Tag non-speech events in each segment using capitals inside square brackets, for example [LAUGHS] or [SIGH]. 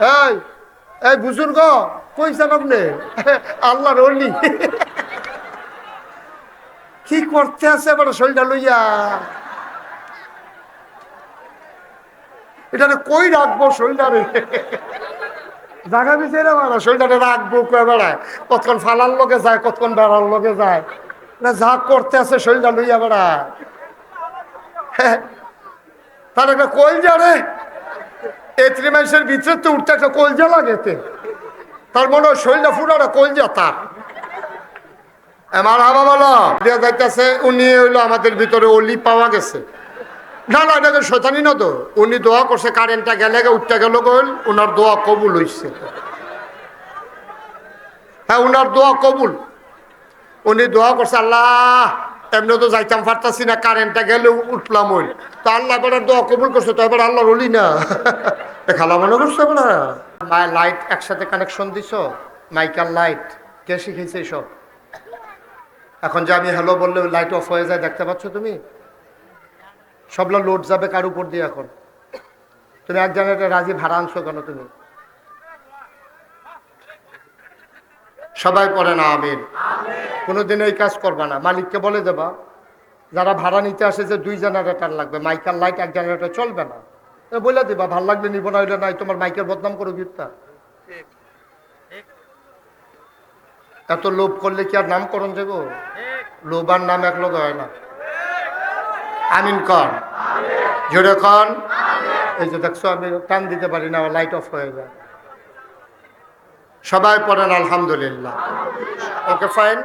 এই এই কইছেন আপনি? আল্লাহর অলি। কি করতে আছে এবার শরীরটা লইয়া? কই রাখব শরীরটারে? জায়গা দিছে রে মারা শরীরটারে রাখব কয়ে বেড়ায়। কতক্ষণ ফালার লগে যায়, কতক্ষণ বেড়ার লগে যায়। না, যা করতে আছে শরীরটা লইয়া বেড়ায়। হ্যাঁ। তার একটা কলজা রে। এত্রি মাসের ভিতরে তো উঠতে একটা কলজা লাগেতে তার মনে হয় শরীরটা ফুটাটা কলজা তার। আমার হাবা বলো যাইতেছে, উনি হইল আমাদের ভিতরে অলি পাওয়া গেছে। না না এটাকে শৈতানি না তো। উনি দোয়া করছে কারেন্টটা গেলে উঠতে গেল গল ওনার দোয়া কবুল হইছে। হ্যাঁ ওনার দোয়া কবুল। উনি দোয়া করছে, আল্লাহ এমনি তো যাইতাম, পারতাছি না কারেন্টটা গেলে উঠলাম ওই। তো আল্লাহ করে দোয়া কবুল করছে, তো এবার আল্লাহ রলি না। খালা মনে করছে এবার মায়ের লাইট একসাথে কানেকশন দিছ? মাইকার লাইট কে শিখেছে সব এখন যে আমি হ্যালো বললে লাইট অফ হয়ে যায়, দেখতে পাচ্ছ তুমি? সবলা লোড যাবে কার উপর দিয়ে এখন? তুমি এক জায়গায় রাজি ভাড়া আনছো কেন তুমি? সবাই পড়ে না আমিন। কোনোদিন এই কাজ করবা না। মালিককে বলে দেবা যারা ভাড়া নিতে আসে যে দুই জেনারেটার লাগবে মাইকার লাইট এক জেনারেটার চলবে না। বলে দিবা ভালো লাগলে নিব না হইলে নাই তোমার মাইকের বদনাম করো গিফটটা। এত লোভ করলে কি আর নামকরণ দেব? লোভ আর নাম এক লোক হয় না। আমিন কন জোরে কন এই যে দেখছ আমি টান দিতে পারি না লাইট অফ হয়ে যায়। সবাই পড়েন আলহামদুলিল্লাহ। ওকে ফাইন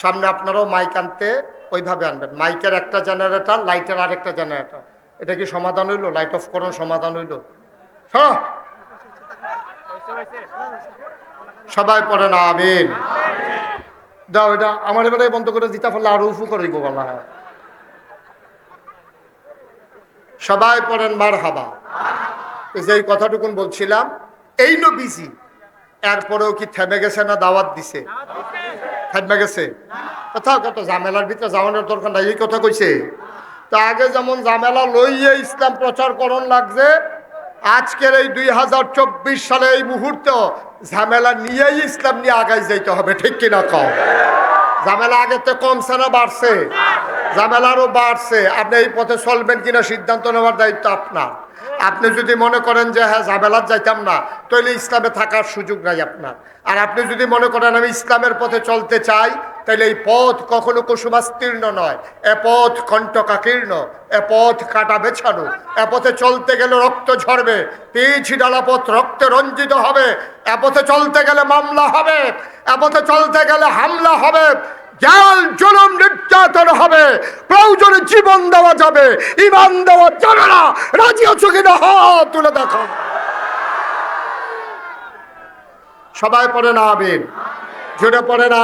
সামনে আপনারাও মাইক আনতে ওইভাবে আনবেন। মাইকের একটা জেনারেটর লাইটের আরেকটা জেনারেটর এটা কি সমাধান হইল? লাইট অফ করুন সমাধান হইল? সরো। সবাই পড়েন, আমিন। দাও, এটা আমার এবারে বন্ধ করে দিতে পারলে আরও উফু করে দিব বলা হয় সবাই পড়েন মার হাবা যে এই কথাটুকুন বলছিলাম, এই নবীজি এরপরেও কি থেমে গেছে না দাওয়াত দিছে? থেমে গেছে। কোথাও কত ঝামেলার ভিতরে যাওয়ানোর দরকার নাই, এই কথা কইছে। তা আগে যেমন ঝামেলা লইয়ে ইসলাম প্রচার করণ লাগছে, আজকের এই দুই হাজার চব্বিশ সালে এই মুহূর্তে ঝামেলা নিয়েই ইসলাম নিয়ে আগাই যাইতে হবে, ঠিক কিনা কম ঝামেলা আগে তো কমছে না, বাড়ছে। ঝামেলা আরও বাড়ছে। আপনি এই পথে চলবেন কিনা সিদ্ধান্ত নেওয়ার দায়িত্ব আপনার। আপনি যদি মনে করেন যে হ্যাঁ ঝামেলার যাইতাম না তাহলে ইসলামে থাকার সুযোগ নাই আপনার। আর আপনি যদি মনে করেন, আমি ইসলামের পথে চলতে চাই তাহলে এই পথ কখনো কুসুমাস্তীর্ণ নয়। এ পথ কণ্টকাকীর্ণ এ পথ কাটা বেছানো। এ পথে চলতে গেলে রক্ত ঝরবে পিছ ডালা পথ রক্তে রঞ্জিত হবে। এ পথে চলতে গেলে মামলা হবে, এ পথে চলতে গেলে হামলা হবে। জাল জুলুম নির্যাতন হবে, প্রয়োজনে জীবন দেওয়া যাবে, ইমান দেওয়া যাবে না। রাজি আছো কিনা? হাত তুলে দেখো। সবাই পড়ে না, আমিন? জুড়ে পড়ে না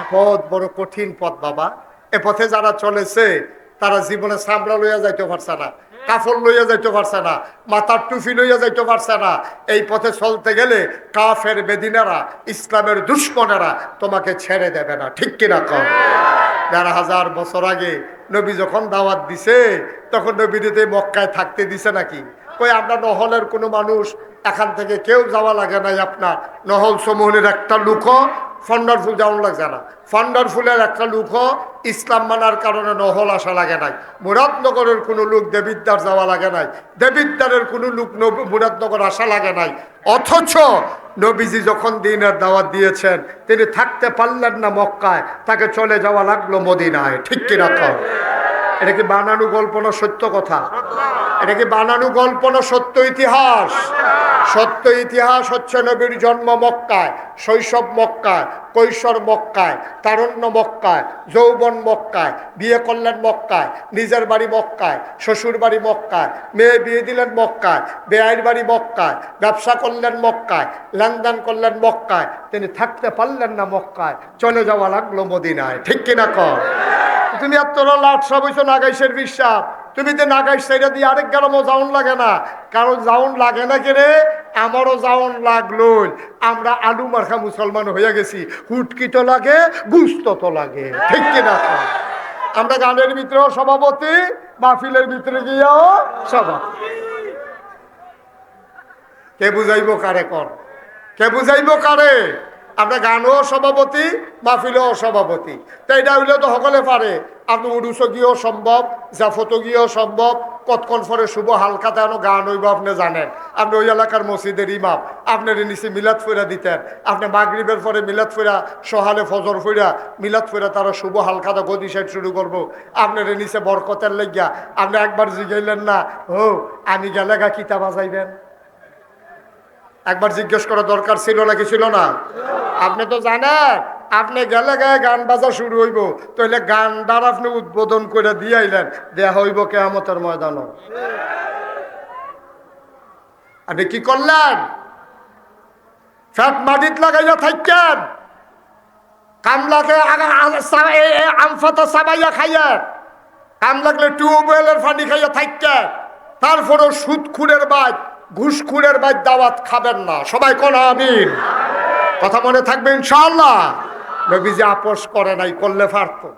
এ পথ বড় কঠিন পথ, বাবা। এ পথে যারা চলেছে, তারা জীবনে সামলা লইয়া যাইতে পারছে না। কাফল লইয়া যাইতে পারছে না, মাথার টুফি লইয়া যাইতে পারছে না। এই পথে চলতে গেলে কাফের বেদিনারা, ইসলামের দুশ্মনেরা তোমাকে ছেড়ে দেবে না। ঠিক কিনা কম দেড় হাজার বছর আগে নবী যখন দাওয়াত দিছে, তখন নবীদিতে মক্কায় থাকতে দিছে নাকি? কই, আমরা নহলের কোনো মানুষ, এখান থেকে কেউ যাওয়া লাগে নাই আপনার। নহল সমূহের একটা লুকও ফন্ডারফুল যাওয়ান লাগছে না ফান্ডারফুলের একটা লুকও ইসলাম মানার কারণে নহল আসা লাগে নাই। মুরাদনগরের কোনো লোক দেবিদ্দার যাওয়া লাগে নাই। দেবিদ্দারের কোনো লোক মুরাদনগর আসা লাগে নাই। অথচ নবীজি যখন দিনের দাওয়াত দিয়েছেন, তিনি থাকতে পারলেন না মক্কায়, তাকে চলে যাওয়া লাগল মদিনায়। ঠিক কিনা কর এটা কি বানানো গল্প না সত্য কথা? এটা কি বানানো গল্প না সত্য ইতিহাস? সত্য ইতিহাস হচ্ছে নবীর জন্ম মক্কায়, শৈশব মক্কায়, কৈশোর মক্কায়, তারণ্য মক্কায়, যৌবন মক্কায়, বিয়ে করলেন মক্কায়, নিজের বাড়ি মক্কায়, শ্বশুর বাড়ি মক্কায়, মেয়ে বিয়ে দিলেন মক্কায় বেআইর বাড়ি মক্কায়, ব্যবসা করলেন মক্কায়, লেনদেন করলেন মক্কায়, তিনি থাকতে পারলেন না মক্কায়, চলে যাওয়া লাগল মদিনায়। ঠিক কিনা কর তুমি আর তোর লাট নাগাইশের বিশ্বাস। তুমি তো নাগাইশ সাইডা দিয়ে আরেক গ্রামও যাওন লাগে না। কারণ যাওন লাগে না কেরে আমারও যাওন লাগল আমরা আলু মার্খা মুসলমান হয়ে গেছি। হুটকি তো লাগে, গুস্ত তো লাগে। ঠিক কিনা? আমরা গানের ভিতরেও সভাপতি, মাহফিলের ভিতরে গিয়েও সভাপতি কে বুঝাইব কারে কর? কে বুঝাইব কারে? আপনার গানও সভাপতি, মাহফিলও সভাপতি। তো এটা হইলে তো সকলে পারে। আপনি উড়ুস গিয়েও সম্ভব জাফত গিয়েও সম্ভব কতক্ষণ পরে শুভ হালকাতে আনো গান হইব, আপনি জানেন। আপনি ওই এলাকার মসজিদের ইমাম, আপনার নিচে মিলাদ ফেরা দিতেন। আপনি মাগরিবের পরে মিলাদ ফেরা, সহালে ফজর ফেরা, মিলাদ ফেরা তারা শুভ হালকাতে গদি সাইড শুরু করব। আপনার নিচে বরকতের লেগিয়া আপনি একবার জিগাইলেন না, ও, আমি গেলে গা কিতা বাজাইবেন একবার জিজ্ঞেস করা দরকার ছিল নাকি ছিল না? আপনি তো জানেন, আপনি গেলে গায়ে গান বাজা শুরু হইব। তাহলে গানটার আপনি উদ্বোধন করে দিয়ে আইলেন, দেয়া হইব কেয়ামতের ময়দান। আপনি কি করলেন? ফ্যাট মাটিত লাগাইয়া থাকেন কামলাকে আমফাতা সাবাইয়া খাইয়া। কাম লাগলে টিউবওয়েলের পানি খাইয়া থাকেন তারপরও সুদ খুঁড়ের বাদ। ঘুষ খুঁড়ের বাদ দাওয়াত খাবেন না। সবাই কোন আমিন? কথা মনে থাকবে ইনশাল্লাহ নবীজি আপোষ করে নাই, করলে ফারতো।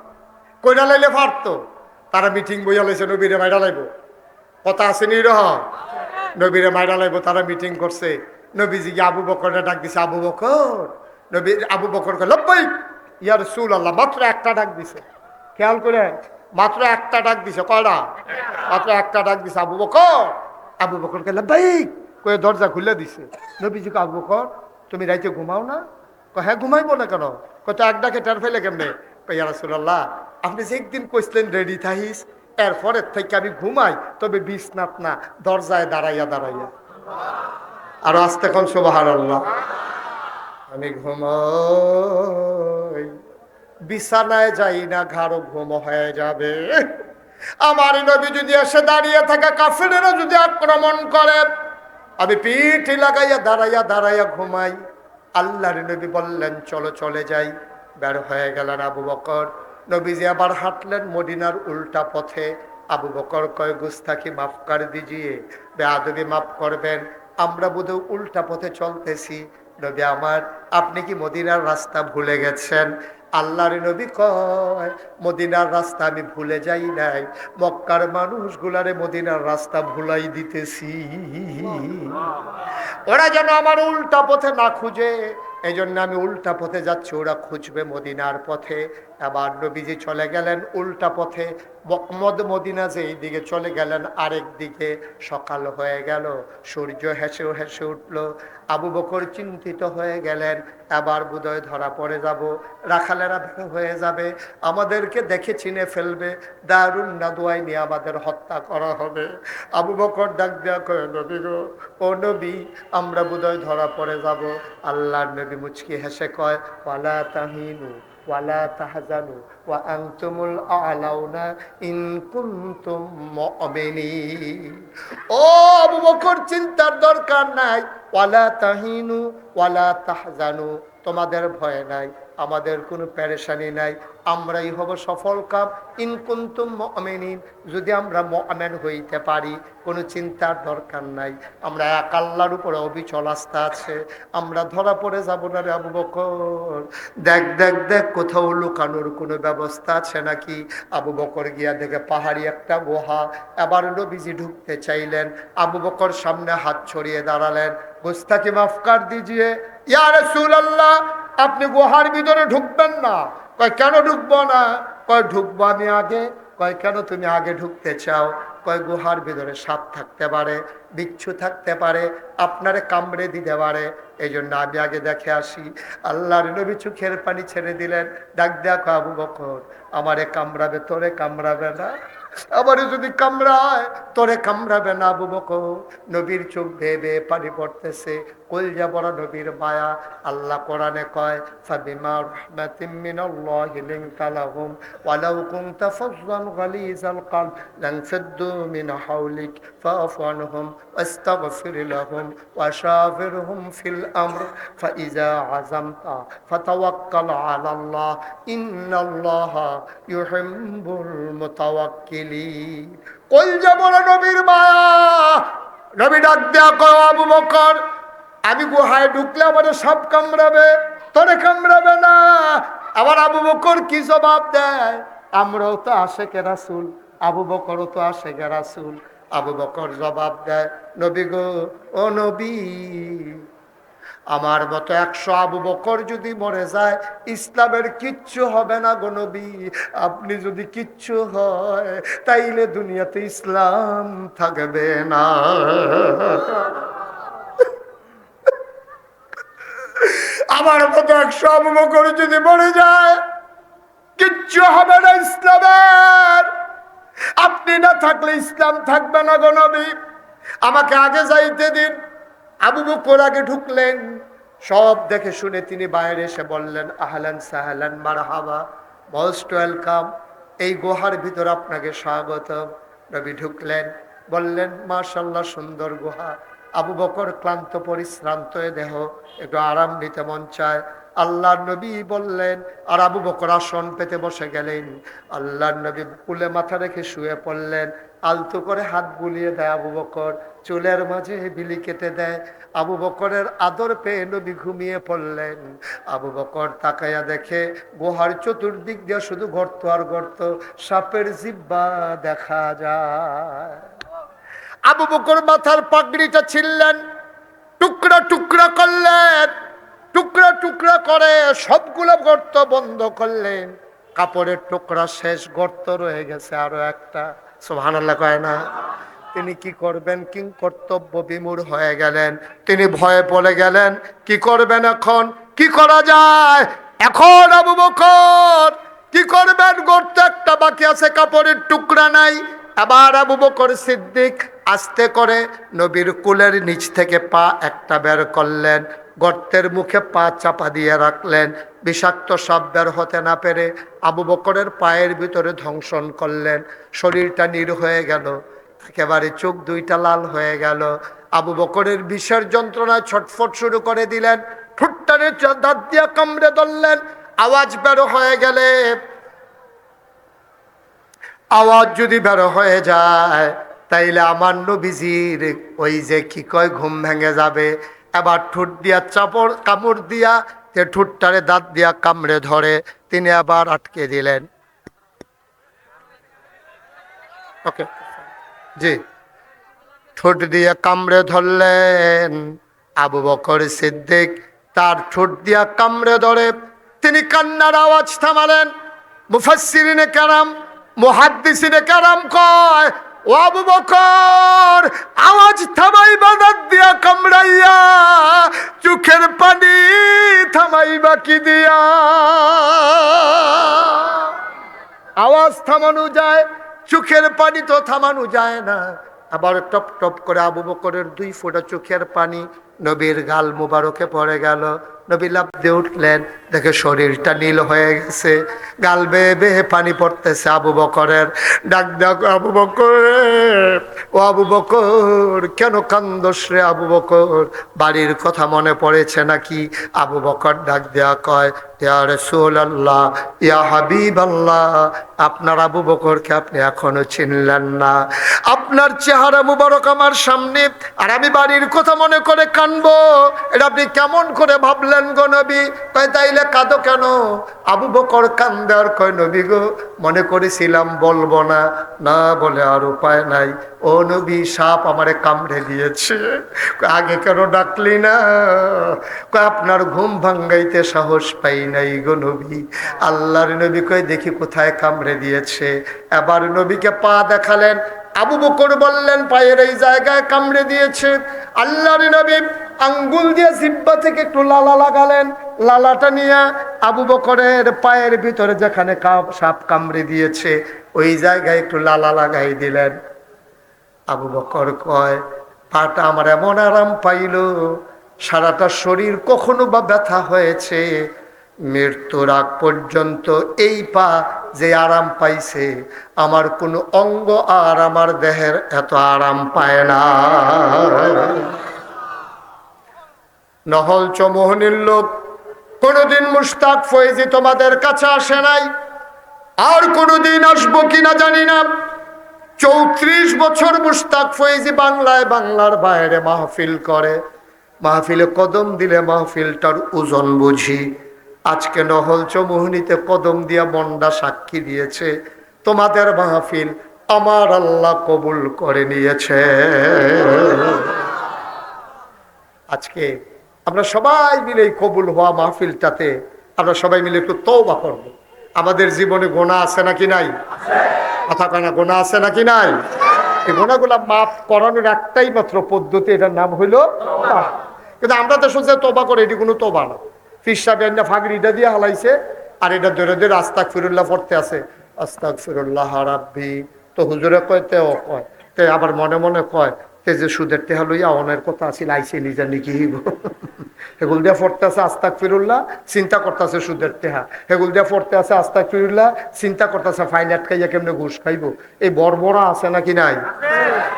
কইরা লাইলে ফারতো। তারা মিটিং বইয়া লাইছে, নবীরে মাইরা লাইব। কথা আছে নিরহ নবীরে মাইরা লাইব, তারা মিটিং করছে। নবীজি গিয়ে আবু বকরে ডাক দিছে, আবু বকর। নবী আবু বকর লব্বাই ইয়ার সুল আল্লাহ মাত্র একটা ডাক দিছে। খেয়াল করে মাত্র একটা ডাক দিছে। কয়টা? মাত্র একটা ডাক দিছে, আবু বকর। আবু বকরকে লব্বাই কয়ে দরজা খুলে দিছে। নবীজিকে আবু বকর তুমি রাইতে ঘুমাও না? কয়, হ্যাঁ ঘুমাইবো না কেন? কত এক ডাকে টের ফেলে কেমনে? রাসুল্লাহ আপনি যে একদিন কইসলেন রেডি থাইস এরপরের থেকে আমি ঘুমাই তবে বিছনাত না দরজায় দাঁড়াইয়া দাঁড়াইয়া। আর আস্তে কোন সুবাহার আল্লাহ আমি ঘুমাই বিছানায় যাই না ঘাড়ো ঘুম হয়ে যাবে। আমার নবী যদি এসে দাঁড়িয়ে থাকা কাফেরেরা যদি আক্রমণ করে, আমি পিঠ লাগাইয়া দাঁড়াইয়া দাঁড়াইয়া ঘুমাই। আল্লাহর নবী বললেন, চলো, চলে যাই। বের হয়ে গেলেন আবু বকর। নবীজি আবার হাঁটলেন মদিনার উল্টা পথে। আবু বকর কয় গুস্তাকি মাফ করে দিজিয়ে বেআবি মাফ করবেন। আমরা বোধহয় উল্টা পথে চলতেছি। নবী আমার, আপনি কি মদিনার রাস্তা ভুলে গেছেন? আল্লাহর নবী কয়, মদিনার রাস্তা আমি ভুলে যাই নাই। মক্কার মানুষগুলারে মদিনার রাস্তা ভুলাই দিতেছি। ওরা যেন আমার উল্টা পথে না খুঁজে এই জন্য আমি উল্টা পথে যাচ্ছি, ওরা খুঁজবে মদিনার পথে। আবার নবীজি চলে গেলেন উল্টা পথে মদ মদিনা যে দিকে চলে গেলেন, আরেক দিকে সকাল হয়ে গেল, সূর্য হেসে হেসে উঠল। আবু বকর চিন্তিত হয়ে গেলেন, এবার বোধহয় ধরা পড়ে যাব, রাখালেরা হয়ে যাবে, আমাদেরকে দেখে চিনে ফেলবে, দারুণ নাদুয়াই নিয়ে আমাদের হত্যা করা হবে। আবু বকর ডাক দেওয়া করে নবী গো, ও নবী, আমরা বোধহয় ধরা পড়ে যাব। আল্লাহর নবী মুচকি হেসে কয় পালা তাহিনু ওয়ালা তাহজানু ওয়া আনতুমুল আলাউনা ইন কুনতুম মুমিনিন। চিন্তার দরকার নাই। ওয়ালা তাহিনু, ওয়ালা তাহজানু, তোমাদের ভয় নাই, আমাদের কোনো প্যারেশানি নাই। আমরাই হব সফল কাম ইনকুন্তুম মমিনিন, যদি আমরা মমেন হইতে পারি, কোনো চিন্তার দরকার নাই। আমরা এক আল্লাহর উপরে অবিচল আস্থা আছে। আমরা ধরা পড়ে যাব না রে আবু বকর। দেখ দেখ দেখ, কোথাও লুকানোর কোনো ব্যবস্থা আছে নাকি? আবু বকর গিয়া দেখে পাহাড়ি একটা গুহা। এবার নবীজি ঢুকতে চাইলেন। আবু বকর সামনে হাত ছড়িয়ে দাঁড়ালেন। গোস্তাকে মাফ কার দিজিয়ে। ইয়া রাসূলুল্লাহ, আপনি গুহার ভিতরে ঢুকবেন না। কয়, কেন ঢুকবো না? কয়, ঢুকবো আমি আগে। কয়, কেন তুমি আগে ঢুকতে চাও? কয়, গুহার ভিতরে সাপ থাকতে পারে, বিচ্ছু থাকতে পারে, আপনারে কামড়ে দিতে পারে। এই জন্য আমি আগে দেখে আসি, আল্লাহর নবী চোখের পানি ছেড়ে দিলেন। ডাক দেখো আবু বকর, আমারে কামড়াবে, তোরে কামড়াবে না? আবার যদি কামড়ায়, তোরে কামড়াবে না আবু বকর। নবীর চোখ বেয়ে পানি পড়তেছে। কলজা বড় নবীর মায়া, আল্লাহ কোরআনে কয়, ফাবিমা রাহমাতিম মিনাল্লাহি লিনতা লাহুম, ওয়ালাউ কুনতা ফাযযান গালিজাল কলব, লানফাদ্দু মিন হাওলিক, ফাআফু আনহুম, ওয়াস্তাগফির লাহুম, ওয়াশাফিরহুম ফিল আমর, ফাইজা আযামতা, ফাতাওয়াক্কাল আলাল্লাহ, ইন্নাল্লাহা ইউহিব্বুল মুতাওয়াক্কিলিন। কলজা বড় নবীর মায়া, নবী ডাক দেয়া কয় আবু বকর আমি গুহায় ঢুকলে আমাদের সব কামড়াবে, তোরে কামড়াবে না। আবার আবু বকর কি জবাব দেয়? আমরাও তো আসে কে রাসুল, আবু বকরও তো আসে গে রাসুল। আবু বকর জবাব দেয়, নবী গো, ও নবী, আমার মতো একশো আবু বকর যদি মরে যায়, ইসলামের কিচ্ছু হবে না গো নবী। আপনি যদি কিচ্ছু হয়, তাইলে দুনিয়াতে ইসলাম থাকবে না। আমার মতো একশো বকর যদি মরে যায়, কিচ্ছু হবে না ইসলামের। আপনি না থাকলে ইসলাম থাকবে না গো নবী। আমাকে আগে যাইতে দিন। আবু বকর আগে ঢুকলেন। সব দেখে শুনে তিনি বাইরে এসে বললেন, আহলান সাহালান, মারহাবা মোস্ট ওয়েলকাম। এই গুহার ভিতর আপনাকে স্বাগত নবী ঢুকলেন, বললেন, মাশাল্লাহ সুন্দর গুহা। আবু বকর ক্লান্ত, পরিশ্রান্ত দেহ একটু আরাম নিতে মন চায়। আল্লাহ নবী বললেন, আর আবু বকর আসন পেতে বসে গেলেন। আল্লাহ নবী কুলে মাথা রেখে শুয়ে পড়লেন। আলতো করে হাত বুলিয়ে দেয় আবু বকর। চুলের মাঝে বিলি কেটে দেয়। আবু বকরের আদর পেয়ে নবী ঘুমিয়ে পড়লেন। আবু বকর তাকাইয়া দেখে গুহার চতুর্দিক দিয়ে শুধু গর্ত আর গর্ত, সাপের জিব্বা দেখা যায়। আবু বকর মাথার পাগড়িটা ছিললেন টুকরা টুকরা করলেন, টুকরা টুকরা করে সবগুলো গর্ত বন্ধ করলেন। কাপড়ের টুকরা শেষ গর্ত রয়ে গেছে আরও একটা। সোহানাল্লাহ কয় না। তিনি কি করবেন? কিং কর্তব্য বিমূঢ় হয়ে গেলেন। তিনি ভয়ে পড়ে গেলেন। কি করবেন এখন? কি করা যায়? এখন আবু বকর, কি করবেন? গর্ত একটা বাকি আছে, কাপড়ের টুকরা নাই। আবার আবু বকর সিদ্দিক আস্তে করে নবীর কুলের নিচ থেকে পা একটা বের করলেন, গর্তের মুখে পা চাপা দিয়ে রাখলেন, বিষাক্ত সাপ বের হতে না পেরে আবু বকরের পায়ের ভিতরে ধ্বংসন করলেন, শরীরটা নীর হয়ে গেল, একেবারে চোখ দুইটা লাল হয়ে গেল। আবু বকরের বিষের যন্ত্রণায় ছটফট শুরু করে দিলেন, ঠুট্টারে দাঁত দিয়া কামড়ে ধরলেন, আওয়াজ বেরো হয়ে গেলে আওয়াজ যদি বেরো হয়ে যায়, তাইলে আমার নবীজির ওই যে কি কয় ঘুম ভেঙে যাবে। এবার ঠোঁট দিয়া চাপড় কামড় দিয়া তে ঠোঁটটারে দাঁত দিয়া কামড়ে ধরে। তিনি আবার আটকে দিলেন। ওকে, জি। ঠোঁট দিয়ে কামড়ে ধরলেন আবু বকর সিদ্দিক। তার ঠোঁট দিয়া কামড়ে ধরে তিনি কান্নার আওয়াজ থামালেন। মুফাসসিরিনে কারাম মুহাদ্দিসিনে কারাম কয়, ও আবু বকর, আওয়াজ থামাইবা দাঁত দিয়া কামড়াইয়া, চোখের পানি থামাইবা কি দিয়া। আওয়াজ থামানো যায়, চোখের পানি তো থামানো যায় না। আবার টপ টপ করে আবু বকরের দুই ফোঁটা চোখের পানি নবীর গাল মুবারকে পড়ে গেল। নবী লাভ দিয়ে উঠলেন, দেখে শরীরটা নীল হয়ে গেছে, গাল বেয়ে বেয়ে পানি পড়তেছে আবু বকরের। ডাক ডাক, আবু বকর, ও আবু বকর, কেন কান্দস রে আবু বকর? বাড়ির কথা মনে পড়েছে নাকি? আবু বকর ডাক দেয়া কয়, ইয়া রসুল আল্লাহ ইয়া হাবিব আল্লাহ আপনার আবু বকরকে আপনি এখনও চিনলেন না। আপনার চেহারা মুবারক আমার সামনে, আর আমি বাড়ির কথা মনে করে কানবো। এটা আপনি কেমন করে ভাবলেন? গো নবী, কয়, তাইলে কাঁদো কেন? আবু বকর কান্দে আর কয়, নবী গো, মনে করেছিলাম বলব না। না, বলে, আর উপায় নাই। ও নবী, সাপ আমারে কামড়ে দিয়েছে। আগে কেন ডাকলি না? আপনার ঘুম ভাঙ্গাইতে সাহস পাই নাই গো নবী। আল্লাহর নবী কয়, দেখি কোথায় কামড়ে দিয়েছে। এবার নবীকে পা দেখালেন আবু বকর বললেন, পায়ের এই জায়গায় কামড়ে দিয়েছে। আল্লাহর নবী আঙ্গুল দিয়ে জিব্বা থেকে একটু লালা লাগালেন। লালাটা নিয়ে আবু বকরের পায়ের ভিতরে যেখানে সাপ কামড়ে দিয়েছে, ওই জায়গায় একটু লালা লাগাই দিলেন। আবু বকর কয়, পাটা আমার এমন আরাম পাইল, সারাটা শরীর কখনো বা ব্যথা হয়েছে মৃত্যুর আগ পর্যন্ত এই পা যে আরাম পাইছে, আমার কোনো অঙ্গ আর আমার দেহের এত আরাম পায় না। নহল চমোহনীর লোক কোনোদিন মুস্তাক ফয়েজি তোমাদের কাছে আসে নাই। আর কোনোদিন আসব কিনা জানি না। চৌত্রিশ বছর মুস্তাক ফয়েজি বাংলায় বাংলার বাইরে মাহফিল করে। মাহফিলে কদম দিলে মাহফিলটার ওজন বুঝি। আজকে নহল চৌমোহনীতে কদম দিয়া মন্ডা সাক্ষী দিয়েছে। তোমাদের মাহফিল আমার আল্লাহ কবুল করে নিয়েছে। আজকে আমরা সবাই মিলে কবুল হওয়া মাহফিলটাতে আমরা সবাই মিলে একটু তৌবা করব। আমাদের জীবনে গোনা আছে নাকি নাই? কথা কানা গোনা আছে নাকি নাই? এই গোনাগুলা মাফ করানোর একটাই মাত্র পদ্ধতি, এটার নাম হইল। কিন্তু আমরা তো শুনছি তোবা করে, এটি কোনো তোবা না। বেন্না ফাগরিটা দিয়ে হালাইছে, আর এটা ধরে ধরে আস্তাক ফিরুল্লাহ পড়তে আছে। আস্তাক ফিরুল্লাহ হারাব্বি তো হুজুরে কয় তেও কয়, তে আবার মনে মনে কয় তে যে সুদের টেহা লইয়া অনের কথা আসিল আইসে নিজে নাকি হেগুল দিয়া পড়তে আছে আস্তাক ফিরুল্লাহ চিন্তা করতেছে সুদের টেহা। হেগুল দিয়া পড়তে আছে আস্তাক ফিরুল্লাহ চিন্তা করতেছে ফাইন আটকাইয়া কেমনে ঘুষ খাইব। এই বর্বরা আছে নাকি নাই?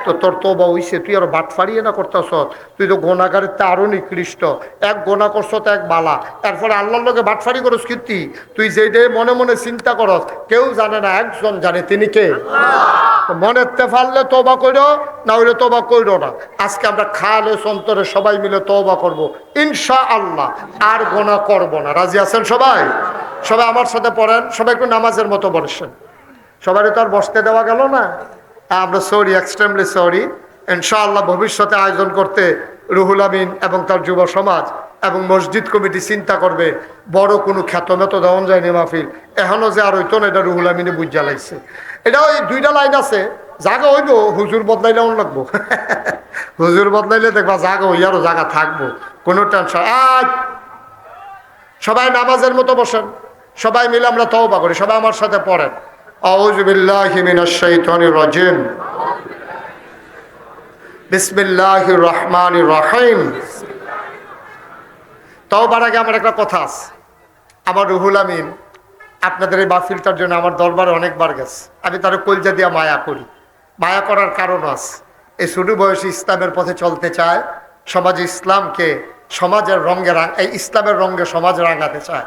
তো তোর তো বা হইছে তুই আর বাট ফাড়িয়ে না করতেছ তুই তো গোনাগারের তে আরও নিকৃষ্ট। এক গোনা করছ তো এক বালা। তারপরে আল্লাহর লোকে বাটফাড়ি করস কীর্তি তুই? যেই মনে মনে চিন্তা করস কেউ জানে না একজন জানে তিনি কে? মনের তে ফাললে তোবা করো না হইলে তোবা করো না। আজকে আমরা খালে সন্তরে সবাই মিলে তোবা করব। ইনশা আল্লাহ আর গোনা করব না। রাজি আছেন সবাই? সবাই আমার সাথে পড়েন, সবাই একটু নামাজের মতো বসেন। সবারই তো আর বসতে দেওয়া গেল না। আমরা সরি এক্সট্রিমলি সরি ইনশাআল্লাহ ভবিষ্যতে আয়োজন করতে রুহুল আমিন এবং তার যুব সমাজ এবং মসজিদ কমিটি চিন্তা করবে, বড় কোনো খ্যাতমেত দেওয়া যায়নি মাহফিল। এখনও যে আর হইতো না, এটা রুহুল আমিনে বুঝ জ্বালাইছে। এটা ওই দুইটা লাইন আছে, জাগা হইব, হুজুর বদলাইলে অন লাগবো। [LAUGHS] হুজুর বদলাইলে দেখবা জাগা আরও জায়গা থাকব, কোনো টেনশন আজ সবাই নামাজের মতো বসেন, সবাই মিলে আমরা তওবা করি, সবাই আমার সাথে পড়েন। রহিম। আমার একটা কথা আছে। আমার রুহুল আমিন আপনাদের এই মাহফিলটার জন্য আমার দরবারে অনেকবার গেছে। আমি তার কলজা দিয়া মায়া করি। মায়া করার কারণ আছে। এই ছোট বয়সে ইসলামের পথে চলতে চায়, সমাজে ইসলামকে সমাজের রঙে এই ইসলামের রঙে সমাজ রাঙাতে চায়।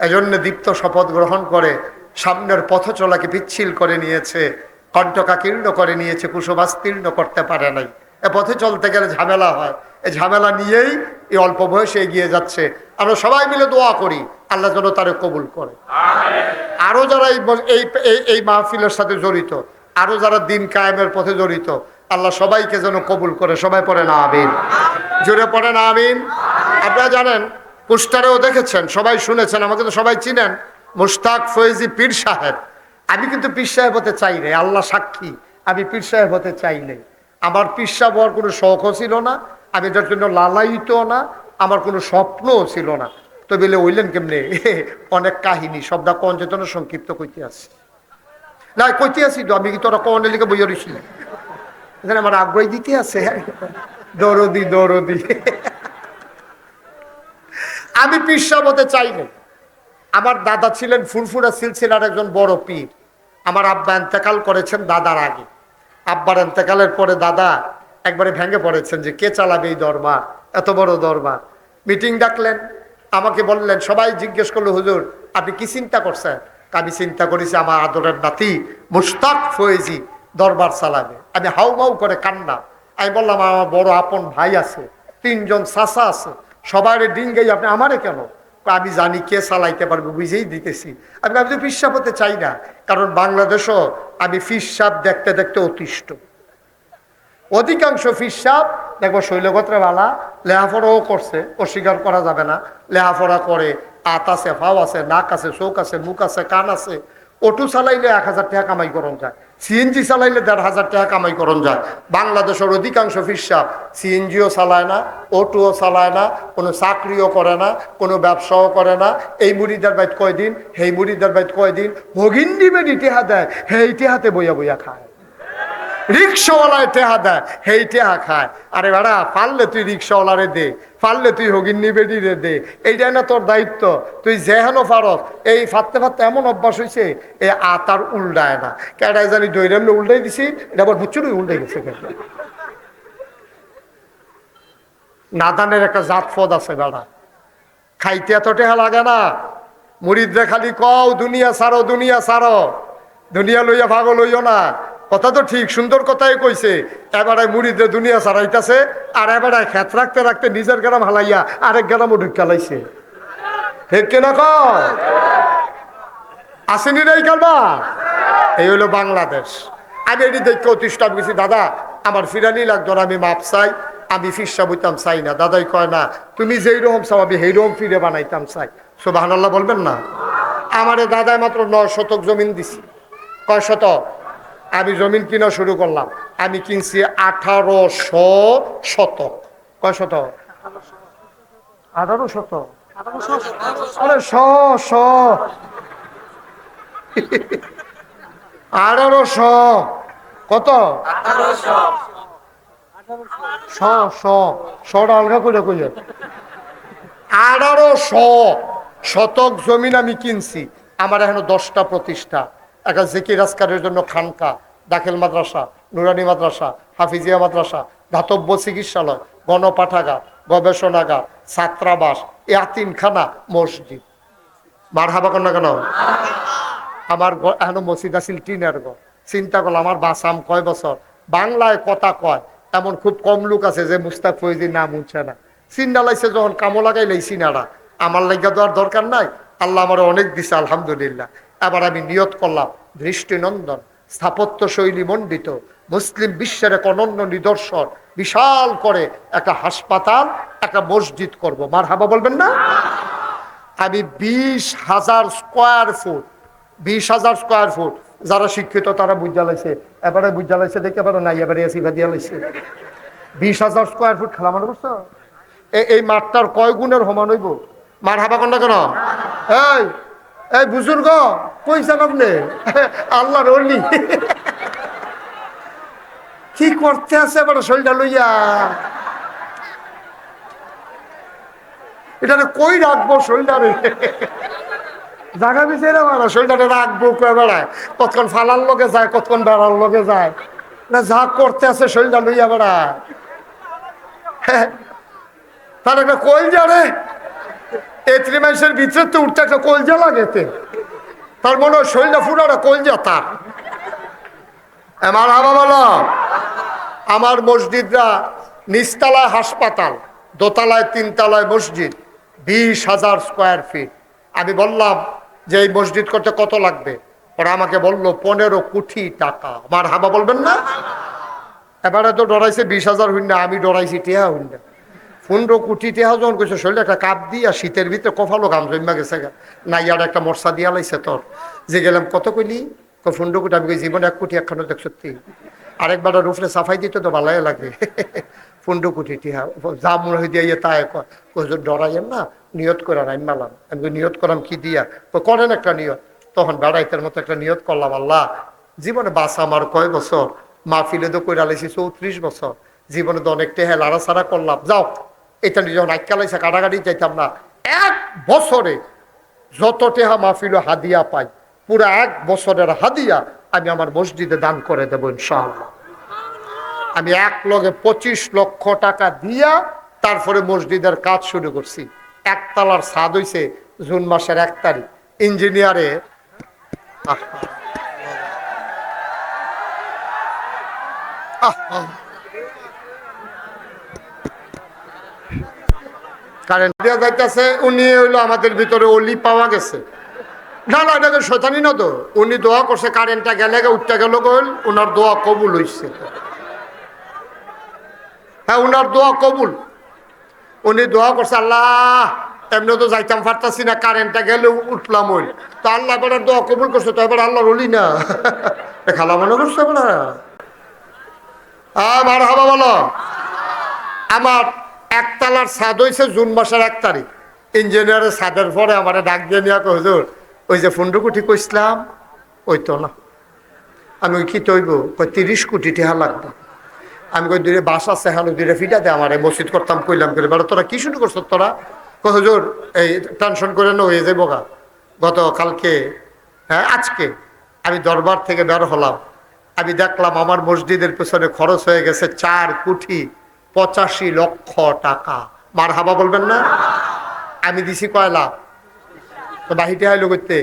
এজন্য দীপ্ত শপথ গ্রহণ করে সামনের পথ চলাকে পিচ্ছিল করে নিয়েছে, কণ্ঠকাকীর্ণ করে নিয়েছে কুসুমাস্তীর্ণ করতে পারে নাই। এ পথে চলতে গেলে ঝামেলা হয়। এই ঝামেলা নিয়েই এই অল্প বয়সে এগিয়ে যাচ্ছে। আমরা সবাই মিলে দোয়া করি, আল্লাহ যেন তারে কবুল করে। আরও যারা এই এই মাহফিলের সাথে জড়িত আরও যারা দিন কায়েমের পথে জড়িত, আল্লাহ সবাইকে যেন কবুল করে। সবাই পড়ে না আমিন। জোরে পড়ে না আমিন। আপনারা জানেন, পোস্টারেও দেখেছেন, সবাই শুনেছেন, আমাকে তো সবাই চিনেন, মুশতাক ফয়েজি পীর সাহেব। আমি কিন্তু পীর সাহেব হতে চাই নাই আল্লাহ সাক্ষী, আমি পীর সাহেব হতে চাই নাই আমার সাহেব হওয়ার কোনো শখও ছিল না, আমি এটার জন্য লালায়িত না, আমার কোনো স্বপ্নও ছিল না। তো বেলে ওইলেন কেমনে? [LAUGHS] অনেক কাহিনী, শব্দা কন চেতনা সংক্ষিপ্ত কইতে আসি। না, কইতে আসি তো, আমি কি তোরা কনের লিখে বইয়া রইছি? এখানে আমার আগ্রহ দিতে আছে। দরদি দরদি। [LAUGHS] আমি পিসাব হতে চাই না আমার দাদা ছিলেন ফুরফুরা সিলসিলার একজন বড় পীর। আমার আব্বা এন্তেকাল করেছেন দাদার আগে। আব্বার এন্তেকালের পরে দাদা একবারে ভেঙে পড়েছেন যে, কে চালাবে এই দরবার? এত বড় দরবার। মিটিং ডাকলেন, আমাকে বললেন, সবাই জিজ্ঞেস করল, হুজুর, আপনি কি চিন্তা করছেন? আমি চিন্তা করেছি আমার আদরের নাতি মুস্তাক ফয়েজি দরবার চালাবে। আমি হাউ মাউ করে কান্না। আমি বললাম, আমার বড় আপন ভাই আছে, তিনজন চাষা আছে সবার ডিঙ্গাই আপনি আমারে কেন আমি জানি কে চালাইতে পারবে, বুঝেই দিতেছি। আমি আমি তো ফিসাব হতে চাই না, কারণ বাংলাদেশও আমি ফিসাব দেখতে দেখতে অতিষ্ঠ। অধিকাংশ ফিসাব দেখব শৈলগত্রে বালা লেহাফড়াও করছে, অস্বীকার করা যাবে না। লেহাফড়া করে আত আছে ফাও আছে, নাক আছে, চোখ আছে, মুখ আছে, কান আছে। অটো চালাইলে এক হাজার টাকা কামাই করন যায় সিএনজি চালাইলে দেড় হাজার টাকা কামাই করন যায়। বাংলাদেশের অধিকাংশ ফিসাব সিএনজিও চালায় না, অটোও চালায় না, কোনো চাকরিও করে না, কোনো ব্যবসাও করে না। এই মুড়িদার বাইত কয়দিন, সেই মুড়িদার বাইত কয়দিন ভগিন্দি বেডি টেহা দেয়, সেই টেহাতে বইয়া বইয়া খায়। রিক্সাওয়ালায় টেহা দেয় হেই টেহা খায়। আরে বেড়া, পারলে তুই রিক্সাওয়ালারে দে। পারলে তুই হগিন্নি বেডিরে দে। এইটাই না তোর দায়িত্ব। তুই যেহেন ফারত এই ফাটতে ফাটতে এমন অভ্যাস হয়েছে এ আতার উল্টায় না। কেটাই জানি দৈরামলে উল্টাই দিছি, এটা আবার বুঝছ উল্টে গেছে নাদানের একটা জাত পদ আছে বেড়া। খাইতে এত টেহা লাগে না। মুড়িদরে খালি কও, দুনিয়া সারো দুনিয়া সারো দুনিয়া লইয়া ভাগো লইও না। কথা তো ঠিক, সুন্দর কথাই কইছে। এবারে মুড়িদের দুনিয়া সারাইতাছে, আর এবারে খেত রাখতে রাখতে নিজের গ্রাম হালাইয়া আরেক গ্রামও ঢুকালাইছে হে কেনা আসেনি নাই কালবা এই হলো বাংলাদেশ। আমি এটি দেখতে অতিষ্ঠ বলছি দাদা, আমার ফিরানি লাগতো আমি মাপ চাই, আমি ফিরসা বইতাম, চাই না। দাদাই কয়, না, তুমি যেই রকম চাও, আমি সেই রকম ফিরে বানাইতাম, চাই। সোবাহ বলবেন না? আমারে দাদায় মাত্র ন শতক জমিন দিছি। কয় শতক? আমি জমিন কিনা শুরু করলাম। আমি কিনছি আঠারোশো শতক। কয় শতক? আঠারো শতক। আরে শ শ। আলগা করে কইলে শতক জমিন আমি কিনছি। আমার এখনও দশটা প্রতিষ্ঠা। একটা জেকি রাজকারের জন্য খানকা, দাখিল মাদ্রাসা, নুরানি মাদ্রাসা, হাফিজিয়া মাদ্রাসা ধাতব্য চিকিৎসালয়, গণপাঠাগার, গবেষণাগার, ছাত্রাবাস এতিমখানা মসজিদ। মার হাবা কন্যা কেন? আমার এখনও মসজিদ আছিল টিনের ঘর। চিন্তা করলাম আমার বাসাম কয় বছর? বাংলায় কথা কয় এমন খুব কম লোক আছে যে মুস্তাক ফৈজির নাম উঠছে না। চিন্তা লাইছে যখন কামো লাগাই লাইছি নারা আমার লাগিয়া দেওয়ার দরকার নাই। আল্লাহ আমার অনেক দিছে, আলহামদুলিল্লাহ। এবার আমি নিয়ত করলাম, দৃষ্টিনন্দন স্থাপত্য শৈলী মণ্ডিত, মুসলিম বিশ্বের এক অনন্য নিদর্শন, বিশাল করে একটা হাসপাতাল, একটা মসজিদ করব। মার হাবা বলবেন না? আমি বিশ হাজার স্কোয়ার ফুট, বিশ হাজার স্কোয়ার ফুট, যারা শিক্ষিত তারা বুঝা লাইছে, এবারে বুঝা লাইছে দেখে এবারে নাই, এবারে এসি ভাদিয়া লাইছে। বিশ হাজার স্কোয়ার ফুট খেলা মানে বুঝছ? এই মাঠটার কয় গুণের সমান হইব? মার হাবা কন্যা কেন? এই এই বুজুর্গ, কইছেন আপনি? আল্লাহর অলি। কি করতে আছে এবার শরীরটা লইয়া? এটা কই রাখব শরীরটারে? জায়গা বিচারে বেড়া, শরীরটারে রাখব বেড়ায়। কতক্ষণ ফালার লগে যায়, কতক্ষণ বেড়ার লগে যায়। না, যা করতে আছে শরীরটা লইয়া বেড়ায়। তার একটা কলজা রে এই ত্রিমাসের ভিতরে তো উঠতে একটা কলজা লাগেতে তার মনে হয় শরীরটা ফুটাটা কলজা তার। আমার হাবা বলো, আমার মসজিদরা নিচতলায় হাসপাতাল, দোতলায় তিনতলায় মসজিদ, বিশ হাজার স্কোয়ার ফিট আমি বললাম যে এই মসজিদ করতে কত লাগবে? ওরা আমাকে বলল, পনেরো কোটি টাকা। আমার হাবা বলবেন না? এবারে তো ডরাইছে বিশ হাজার হইন না আমি ডরাইছি টিয়া হইন না পনেরো কোটি টেহা যখন কইছে শরীরে একটা কাপ দিয়া শীতের ভিতরে কফালো গাম জমা গেছে। না ইয়ার একটা মশা দিয়া লাইছে তোর। যে গেলাম, কত কইলি? কই পনেরো কোটি। আমি জীবনে এক কোটি একখানো দেখ সত্যি। আরেকবার উপরে সাফাই দিতে তো ভালাই লাগে। [LAUGHS] পনেরো কোটি টিহা, যা মনে হয় দিয়ে তাই ডরাইয়েন না, নিয়ত করে রাইন মালাম। আমি নিয়ত করাম কি দিয়া? করেন একটা নিয়ত। তখন বেড়াইতের মতো একটা নিয়ত করলাম, আল্লাহ, জীবনে বাস আমার কয় বছর? মাহফিলে তো কইরা লাইছি চৌত্রিশ বছর। জীবনে তো অনেক টেহা লাড়াছাড়া করলাম। যাও এটা নিয়ে যখন আইকা কাটাকাটি চাইতাম না, এক বছরে যত টেহা মাহফিল হাদিয়া পাই, পুরো এক বছরের হাদিয়া আমি আমার মসজিদে দান করে দেবো ইনশাআল্লাহ। আমি এক লগে পঁচিশ লক্ষ টাকা দিয়া তারপরে মসজিদের কাজ শুরু করছি। একতলার সাদ হইছে জুন মাসের এক তারিখ। ইঞ্জিনিয়ারে কারেন্ট দেওয়া যাইতেছে, উনি হইল আমাদের ভিতরে অলি পাওয়া গেছে। না না এটাকে শৈতানি না তো। উনি দোয়া করছে, কারেন্টটা গেলে উঠতে গেল গল ওনার দোয়া কবুল হইছে। হ্যাঁ ওনার দোয়া কবুল। উনি দোয়া করছে, আল্লাহ, এমনি তো যাইতাম, পারতাছি না, কারেন্টটা গেলে উঠলাম ওই তো আল্লাহ এবার দোয়া কবুল করছে, তো এবার আল্লাহ রলি না। [LAUGHS] খালা মনে করছে এবার? আমার হাবা বলো। আমার একতলার ছাদ হয়েছে জুন মাসের এক তারিখ। ইঞ্জিনিয়ারের ছাদের পরে আমার ডাক দিয়ে নিয়ে হুজুর, ওই যে ফুন্ডুকুটি কইসলাম ওই তো না। আমি ওই কি তৈব? কই তিরিশ কোটি টাকা লাগবে। আমি কই দূরে বাস আছে, হ্যালো দূরে ফিটা দে আমার, মসজিদ করতাম, কইলাম করে বেড়া তোরা কি শুরু করছ তোরা? কই হুজুর, এই টেনশন করে না হয়ে গা গত কালকে হ্যাঁ আজকে আমি দরবার থেকে বের হলাম। আমি দেখলাম আমার মসজিদের পেছনে খরচ হয়ে গেছে চার কোটি পঁচাশি লক্ষ টাকা। মার হাবা বলবেন না? আমি দিছি কয়লা তো বাহিতে আইলো করতে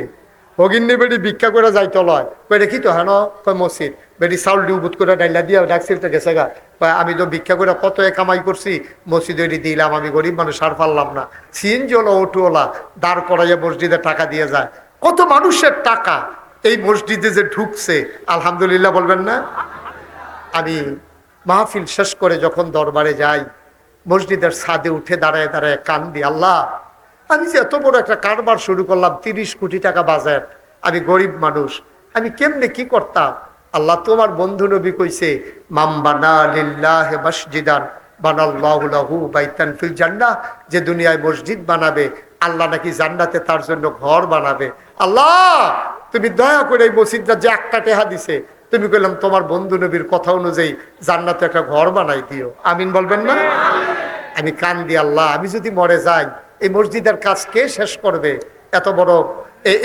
ভগিন্নি বেটি ভিক্ষা করে যাইতো লয়। কই দেখি তো হেন? কই মসজিদ। বেটি চাউল দিও বুট করে ডাইলা দিয়া ডাকছিল গেছে গা। কয়, আমি তো ভিক্ষা করে কত কামাই করছি, মসজিদে এটি দিলাম, আমি গরিব মানুষ আর পারলাম না। সিএনজি ওলা অটোওয়ালা দাঁড় করাইয়া মসজিদে টাকা দিয়ে যায়। কত মানুষের টাকা এই মসজিদে যে ঢুকছে, আলহামদুলিল্লাহ বলবেন না? আমি মাহফিল শেষ করে যখন দরবারে যাই, মসজিদের ছাদে উঠে দাঁড়ায় দাঁড়ায় কান্দি আল্লাহ, আমি যে এত বড় একটা কারবার শুরু করলাম, তিরিশ কোটি টাকা বাজার আমি গরিব মানুষ, আমি কেমনে কি করতাম? আল্লাহ তোমার বন্ধু নবী কইছে যে দুনিয়ায় মসজিদ বানাবে, আল্লাহ নাকি জান্নাতে তার জন্য ঘর বানাবে। আল্লাহ, তুমি দয়া করে এই মসজিদটা যে একটা টেহা দিছে তুমি কইলাম, তোমার বন্ধু নবীর কথা অনুযায়ী জান্নাতে একটা ঘর বানাই দিও। আমিন বলবেন না? আমি কান দি আল্লাহ, আমি যদি মরে যাই, এই মসজিদের কাজ কে শেষ করবে? এত বড়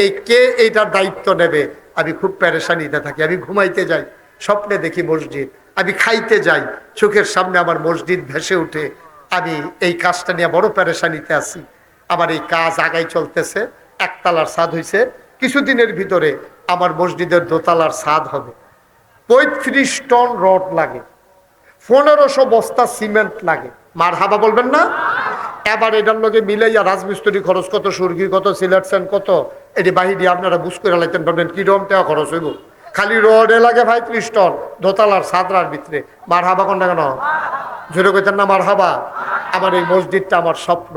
এই কে এইটার দায়িত্ব নেবে? আমি খুব প্যারেশানিতে থাকি, আমি ঘুমাইতে যাই, স্বপ্নে দেখি মসজিদ, আমি খাইতে যাই, চোখের সামনে আমার মসজিদ ভেসে উঠে আমি এই কাজটা নিয়ে বড় প্যারেশানিতে আছি। আমার এই কাজ আগাই চলতেছে, একতলার স্বাদ হয়েছে কিছুদিনের ভিতরে আমার মসজিদের দোতলার স্বাদ হবে। পঁয়ত্রিশ টন রড লাগে, পনেরোশো বস্তা সিমেন্ট লাগে। মার হাবা বলবেন না? এবার এটার লগে মিলাইয়া রাজমিস্ত্রি খরচ কত সুরগি কত সিলেকশন কত? এটি বাহিনী আপনারা বুঝ করে লাইতেন পারবেন কিরম টাকা খরচ হইব? খালি রডে লাগে ভাই ত্রিশ টন, দোতলার সাদরার ভিতরে। মার হাবা কোনটা কেন জোরে কইতেন না মার হাবা আমার এই মসজিদটা আমার স্বপ্ন।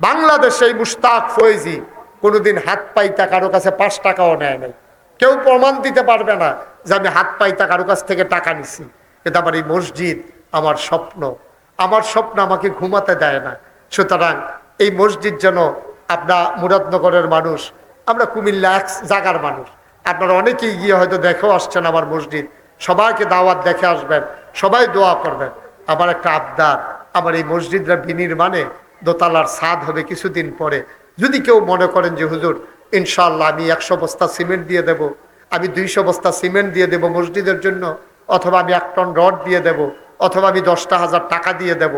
বাংলাদেশে এই মুস্তাক ফয়েজি কোনোদিন হাত পাইতা কারও কাছে পাঁচ টাকাও নেয় নাই। কেউ প্রমাণ দিতে পারবে না যে আমি হাত পাইতা কারও কাছ থেকে টাকা নিছি। কিন্তু আমার এই মসজিদ আমার স্বপ্ন। আমার স্বপ্ন আমাকে ঘুমাতে দেয় না। সুতরাং এই মসজিদ যেন আপনার মুরাদনগরের মানুষ, আমরা কুমিল্লা এক জাগার মানুষ। আপনারা অনেকেই গিয়ে হয়তো দেখেও আসছেন আমার মসজিদ। সবাইকে দাওয়াত দেখে আসবেন, সবাই দোয়া করবেন। আমার একটা আবদার, আমার এই মসজিদরা বিনির্মাণে দোতলার স্বাদ হবে কিছুদিন পরে। যদি কেউ মনে করেন যে, হুজুর ইনশাল্লাহ আমি একশো বস্তা সিমেন্ট দিয়ে দেব, আমি দুইশো বস্তা সিমেন্ট দিয়ে দেব মসজিদের জন্য, অথবা আমি এক টন রড দিয়ে দেব, অথবা আমি দশটা হাজার টাকা দিয়ে দেব।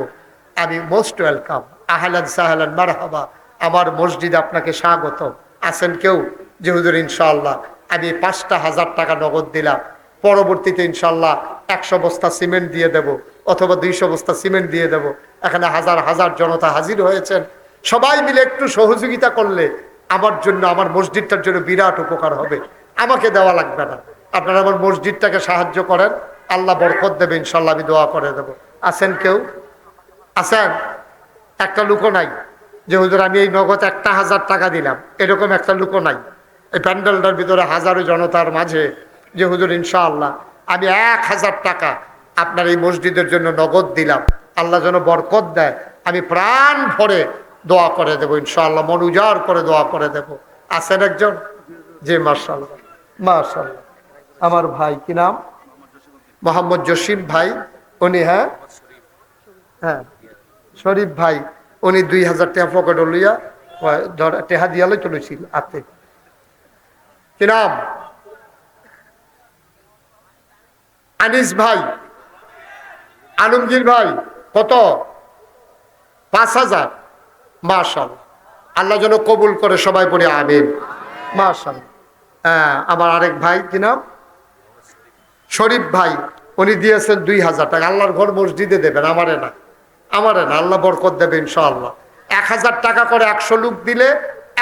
আমি মোস্ট ওয়েলকাম, আহলান সাহালান, মারহাবা, আমার মসজিদে আপনাকে স্বাগত আছেন কেউ? যে হুজুর, ইনশাআল্লাহ। আমি পাঁচটা হাজার টাকা নগদ দিলাম। পরবর্তীতে ইনশাল্লাহ একশো বস্তা সিমেন্ট দিয়ে দেব, অথবা দুইশো বস্তা সিমেন্ট দিয়ে দেব। এখানে হাজার হাজার জনতা হাজির হয়েছেন। সবাই মিলে একটু সহযোগিতা করলে আমার জন্য, আমার মসজিদটার জন্য বিরাট উপকার হবে। আমাকে দেওয়া লাগবে না। আপনারা আমার মসজিদটাকে সাহায্য করেন। আল্লাহ বরকত দেবে ইনশাল্লাহ আমি দোয়া করে দেব। আছেন কেউ? আছেন? একটা লুকো নাই। যে হুজুর, আমি এই নগদ একটা হাজার টাকা দিলাম। এরকম একটা লুকো নাই। এই প্যান্ডেলটার ভিতরে হাজারো জনতার মাঝে যে হুজুর, ইনশাআল্লাহ, আমি এক হাজার টাকা আপনার এই মসজিদের জন্য নগদ দিলাম। আল্লাহ যেন বরকত দেয়। আমি প্রাণ ভরে দোয়া করে দেবো, ইনশাআল্লাহ। মন উজাড় করে দোয়া করে দেব। আছেন একজন? যে মার্শাল্লাহ মার্শাল্লাহ আমার ভাই, কি নাম? মোহাম্মদ জসিম ভাই। উনি হ্যাঁ? হ্যাঁ। শরীফ ভাই, উনি দুই হাজার টাকা পকেট লইয়া টেহা দিয়ালে চলেছিল, হাতে। কি নাম? আনিস ভাই। আলমগীর ভাই, কত? পাঁচ হাজার। মার্শাল আল্লাহ যেন কবুল করে সবাই পড়ে আমিন। মার্শাল হ্যাঁ আমার আরেক ভাই, কি নাম? শরীফ ভাই, উনি দিয়েছেন দুই হাজার টাকা। আল্লাহর ঘর মসজিদে দেবেন, আমারে না। আমারে না, আল্লাহ বরকত দেবে ইনশাআল্লাহ। এক হাজার টাকা করে একশো লোক দিলে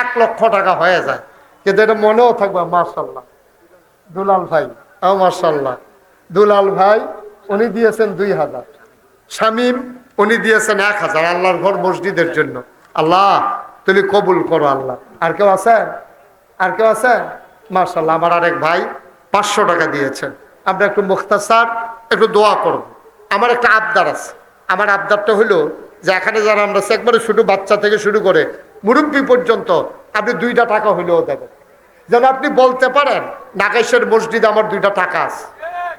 এক লক্ষ টাকা হয়ে যায়। কিন্তু এটা মনেও থাকবে মার্শাল্লাহ দুলাল ভাই, ও মার্শাল্লাহ দুলাল ভাই, উনি দিয়েছেন দুই হাজার। শামীম, উনি দিয়েছেন এক হাজার, আল্লাহর ঘর মসজিদের জন্য। আল্লাহ তুমি কবুল করো আল্লাহ। আর কেউ আছেন আর কেউ আছেন মার্শাল্লাহ আমার আরেক ভাই পাঁচশো টাকা দিয়েছেন আমরা একটু মুখতাসার একটু দোয়া করব। আমার একটা আবদার আছে। আমার আবদারটা হলো যে এখানে যারা আমরা আছি, একবারে শুধু বাচ্চা থেকে শুরু করে মুরব্বী পর্যন্ত আপনি দুইটা টাকা হইলেও দেবেন। যেন আপনি বলতে পারেন নাগেশের মসজিদ আমার দুইটা টাকা আছে।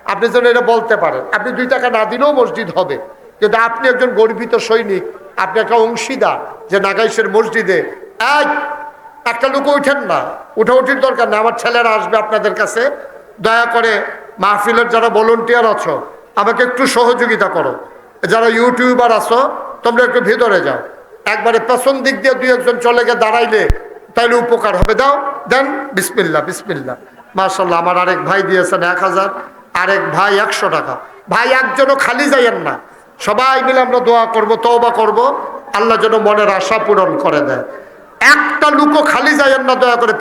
আপনি যেন এটা বলতে পারেন। আপনি দুই টাকা না দিলেও মসজিদ হবে। কিন্তু আপনি একজন গর্বিত সৈনিক আপনি একটা অংশীদার যে নাগাইশের মসজিদে এক একটা লোক উঠেন না। উঠা উঠির দরকার না আমার ছেলেরা আসবে আপনাদের কাছে। দয়া করে মাহফিলের যারা ভলেন্টিয়ার আছো, আমাকে একটু সহযোগিতা করো। যারা ইউটিউবার আছো, তোমরা একটু ভিতরে যাও। একবারে পেছন দিক দিয়ে দুই একজন চলে গিয়ে দাঁড়াইলে তাইলে উপকার হবে। দাও, দেন বিসমিল্লা বিসমিল্লা মার্শাল্লাহ আমার আরেক ভাই দিয়েছেন এক হাজার, আরেক ভাই একশো টাকা। ভাই একজনও খালি যাইয়েন না। সবাই মিলে আমরা দোয়া করব, তওবা করব। আল্লাহ যেন মনের আশা পূরণ করে দেয়। একটা লুকো খালি যায় না, দয়া করে।